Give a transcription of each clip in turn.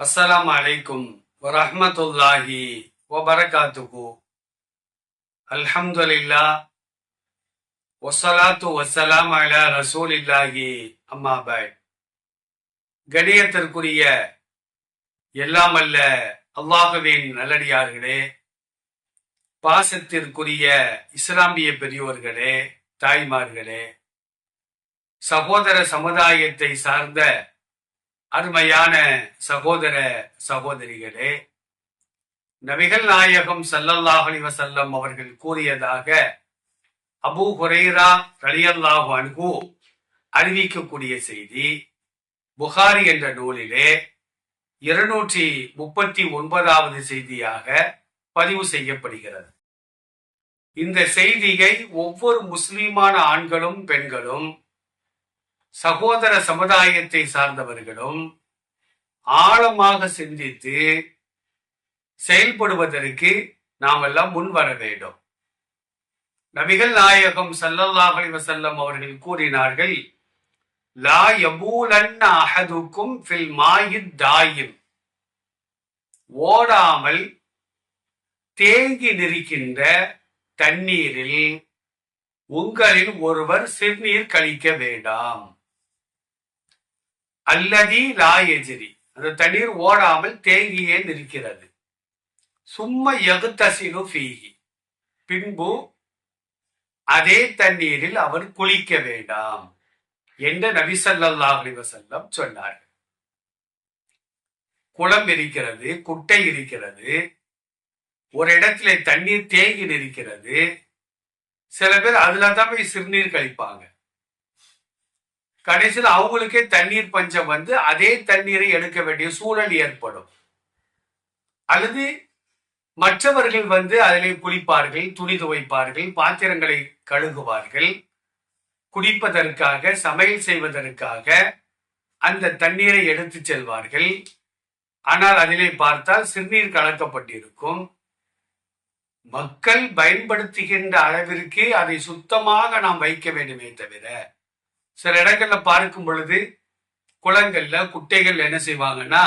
அஸ்ஸலாம் அலைக்கும் வரஹ்மத்துல்லாஹி வபரகாத்துஹு. அல்ஹம்துலில்லா ஒசலாத்து வஸ்ஸலாம் அலா ரசூலில்லாஹி. அம்மா பாய் கணியத்திற்குரிய எல்லாம் அல்ல அல்லாஹுவின் நல்லடியார்களே. பாசத்திற்குரிய இஸ்லாமிய பெரியோர்களே தாய்மார்களே. சகோதர சமுதாயத்தை சார்ந்த அருமையான சகோதர சகோதரிகளே நபிகள் நாயகம் சல்லல்லாஹலி வசல்லம் அவர்கள் கூறியதாக அபூ ஹுரைரா ரலியல்லாஹு அன்ஹு அறிவிக்கக்கூடிய செய்தி புகாரி என்ற நூலிலே இருநூற்றி முப்பத்தி ஒன்பதாவது செய்தியாக பதிவு செய்யப்படுகிறது. இந்த செய்தியை ஒவ்வொரு முஸ்லிமான ஆண்களும் பெண்களும் சகோதர சமுதாயத்தை சார்ந்தவர்களும் ஆழமாக சிந்தித்து செயல்படுவதற்கு நாம் எல்லாம் முன் வர வேண்டும். நபிகள் நாயகம் ஸல்லல்லாஹு வசல்லம் அவர்கள் கூறினார்கள் லா யபூலன் அஹதுக்கும் ஃபில் மாயித் தாயும் ஓடாமல் தேங்கி நிற்கின்ற தண்ணீரில் உங்களில் ஒருவர் சிறுநீர் கழிக்க வேண்டாம். அல்லதி லாயஜிரி அந்த தண்ணீர் ஓடாமல் தேங்கியே நிற்கிறது. சும்மா எகுத்தசினு ஃபீகி பின்பு அதே தண்ணீரில் அவர் குளிக்க வேண்டாம் என்று நபி ஸல்லல்லாஹு அலைஹி சொன்னார் குளம் இருக்கிறது குட்டை இருக்கிறது ஒரு இடத்துல தண்ணீர் தேங்கி நிற்கிறது. சில பேர் அதுல தான் போய் சிறுநீர் கழிப்பாங்க. கடைசியில் அவங்களுக்கே தண்ணீர் பஞ்சம் வந்து அதே தண்ணீரை எடுக்க வேண்டிய சூழல் ஏற்படும். அல்லது மற்றவர்கள் வந்து அதிலே குளிப்பார்கள் துணி துவைப்பார்கள் பாத்திரங்களை கழுகுவார்கள். குடிப்பதற்காக சமையல் செய்வதற்காக அந்த தண்ணீரை எடுத்து செல்வார்கள். ஆனால் அதிலே பார்த்தால் சிறுநீர் கலக்கப்பட்டிருக்கும். மக்கள் பயன்படுத்துகின்ற அளவிற்கு அதை சுத்தமாக நாம் வைக்க வேண்டுமே தவிர சில இடங்கள்ல பார்க்கும் பொழுது குளங்கள்ல குட்டைகள் என்ன செய்வாங்கன்னா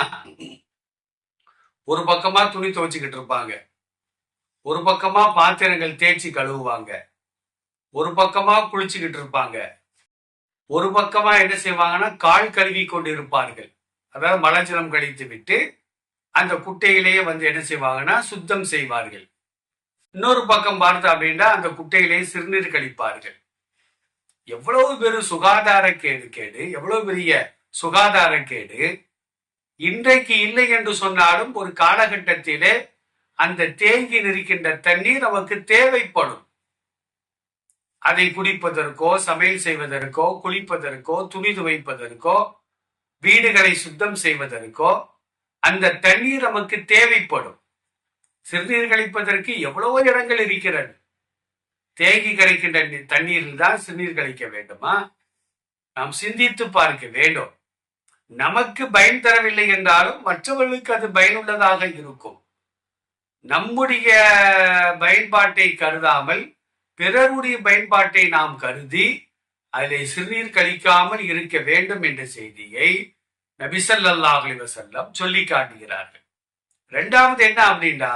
ஒரு பக்கமா துணி துவைச்சுக்கிட்டு இருப்பாங்க. ஒரு பக்கமா பாத்திரங்கள் தேய்ச்சி கழுவுவாங்க. ஒரு பக்கமா குளிச்சுக்கிட்டு இருப்பாங்க. ஒரு பக்கமா என்ன செய்வாங்கன்னா கால் கழுவி கொண்டு இருப்பார்கள். அதாவது மலஜலம் கழித்து விட்டு அந்த குட்டையிலேயே வந்து என்ன செய்வாங்கன்னா சுத்தம் செய்வார்கள். இன்னொரு பக்கம் பார்த்தா அப்படின்னா அந்த குட்டையிலேயே சிறுநீர் கழிப்பார்கள். எவ்வளவு பெரும் சுகாதார கேடு கேடு எவ்வளவு பெரிய சுகாதார கேடு? இன்றைக்கு இல்லை என்று சொன்னாலும் ஒரு காலகட்டத்திலே அந்த தேங்கி நிற்கின்ற தண்ணீர் நமக்கு தேவைப்படும். அதை குடிப்பதற்கோ சமையல் செய்வதற்கோ குளிப்பதற்கோ துணி துவைப்பதற்கோ வீடுகளை சுத்தம் செய்வதற்கோ அந்த தண்ணீர் நமக்கு தேவைப்படும். சிறுநீர் கழிப்பதற்கு எவ்வளவோ இடங்கள் இருக்கிறது. தேங்கி கழிக்கின்ற தண்ணீரில் தான் சிறுநீர் கழிக்க வேண்டுமா? நாம் சிந்தித்து பார்க்க வேண்டும். நமக்கு பயன் தரவில்லை என்றாலும் மற்றவர்களுக்கு அது பயனுள்ளதாக இருக்கும். நம்முடைய பயன்பாட்டை கருதாமல் பிறருடைய பயன்பாட்டை நாம் கருதி அதிலே சிறுநீர் கழிக்காமல் இருக்க வேண்டும் என்ற செய்தியை நபிசல்லாஹ் வசல்லம் சொல்லி காட்டுகிறார்கள். ரெண்டாவது என்ன அப்படின்னா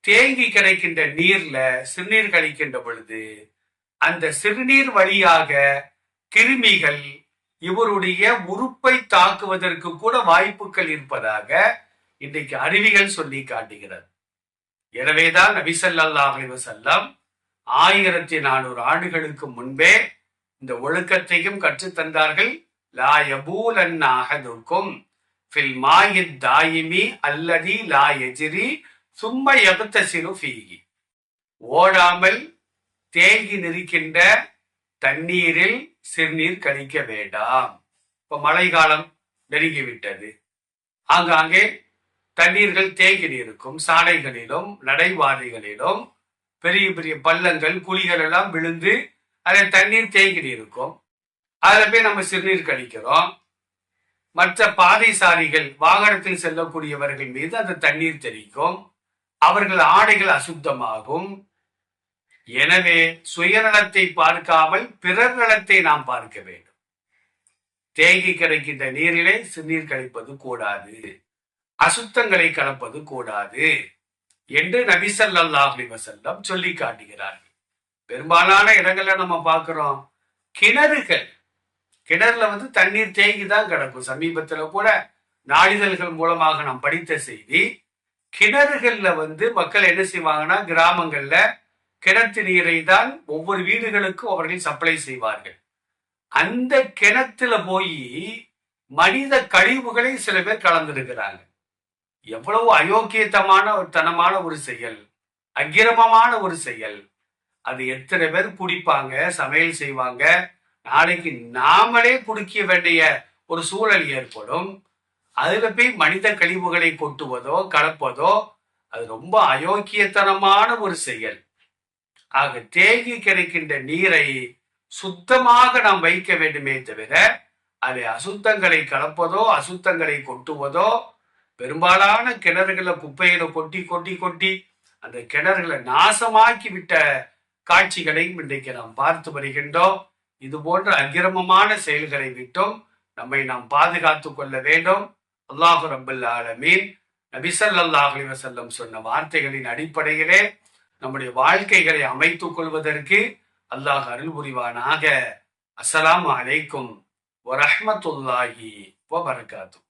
தேங்கி கிடைக்கின்ற நீர்ல சிறுநீர் கழிக்கின்ற பொழுது அந்த சிறுநீர் வழியாக கிருமிகள் இவருடைய உறுப்பை தாக்குவதற்கு கூட வாய்ப்புகள் இருப்பதாக இன்றைக்கு அறிவிகள் சொல்லி காட்டுகிறது. எனவேதான் நபி செல்லம் ஆயிரத்தி நானூறு ஆண்டுகளுக்கு முன்பே இந்த ஒழுக்கத்தையும் கற்றுத் தந்தார்கள். லா யபூலன் ஃபில் மாயித் தாயிமி அல்லதி லா எஜிரி சும்ம சிறு ஃபீகி? ஓடாமல் தேங்கி நிற்கின்ற தண்ணீரில் சிறுநீர் கழிக்க வேண்டாம். இப்ப மழை காலம் நெருங்கிவிட்டது ஆங்காங்கே தண்ணீர்கள் தேங்கி இருக்கும் சாலைகளிலும் நடைபாதைகளிலும் பெரிய பெரிய பள்ளங்கள் குழிகள் எல்லாம் விழுந்து அதில் தண்ணீர் தேங்கி இருக்கும் அதில் போய் நம்ம சிறுநீர் கழிக்கிறோம். மற்ற பாதைசாரிகள் வாகனத்தில் செல்லக்கூடியவர்கள் மீது அந்த தண்ணீர் தெளிக்கும் அவர்கள் ஆடைகள் அசுத்தமாகும். எனவே சுயநலத்தை பார்க்காமல் பிறர் நலத்தை நாம் பார்க்க வேண்டும். தேங்கி கிடைக்கின்ற நீரிலே சிறுநீர் கழிப்பது கூடாது. அசுத்தங்களை கலப்பது கூடாது என்று நபி வசல்லம் சொல்லி காட்டுகிறார்கள். பெரும்பாலான இடங்கள்ல நம்ம பார்க்கிறோம் கிணறுகள். கிணறுல வந்து தண்ணீர் தேங்கி தான் கிடக்கும். சமீபத்தில் கூட நாளிதழ்கள் மூலமாக நாம் படித்த செய்தி கிணறுகள்ல வந்து மக்கள் என்ன செய்வாங்கன்னா கிராமங்கள்ல கிணத்து நீரை தான் ஒவ்வொரு வீடுகளுக்கும் அவர்கள் சப்ளை செய்வார்கள். அந்த கிணத்துல போய் மனித கழிவுகளை சில பேர் கலந்துருக்கிறாங்க. எவ்வளவு அயோக்கியத்தமான ஒரு தனமான ஒரு செயல் அக்கிரமமான ஒரு செயல். அது எத்தனை பேர் குடிப்பாங்க சமையல் செய்வாங்க நாளைக்கு நாமளே குடிக்க வேண்டிய ஒரு சூழல் ஏற்படும். அதுல போய் மனித கழிவுகளை கொட்டுவதோ கலப்பதோ அது ரொம்ப அயோக்கியத்தனமான ஒரு செயல். ஆக தேங்கி கிடைக்கின்ற நீரை சுத்தமாக நாம் வைக்க வேண்டுமே தவிர அதை அசுத்தங்களை கலப்பதோ அசுத்தங்களை கொட்டுவதோ பெரும்பாலான கிணறுகளை குப்பைகளை கொட்டி கொட்டி கொட்டி அந்த கிணறுகளை நாசமாக்கி விட்ட காட்சிகளையும் இன்றைக்கு நாம் பார்த்து வருகின்றோம். இது போன்ற அக்கிரமமான செயல்களை விட்டும் நம்மை நாம் பாதுகாத்து கொள்ள வேண்டும். அல்லாஹு ரபுல் ஆலமீன். நபிசல்லாஹ் வசல்லம் சொன்ன வார்த்தைகளின் அடிப்படையிலே நம்முடைய வாழ்க்கைகளை அமைத்துக் கொள்வதற்கு அல்லாஹ் அருள் புரிவானாக. அஸ்லாம் அலைக்கும் வரஹ்மத்துல்லாஹி வபர்காத்தும்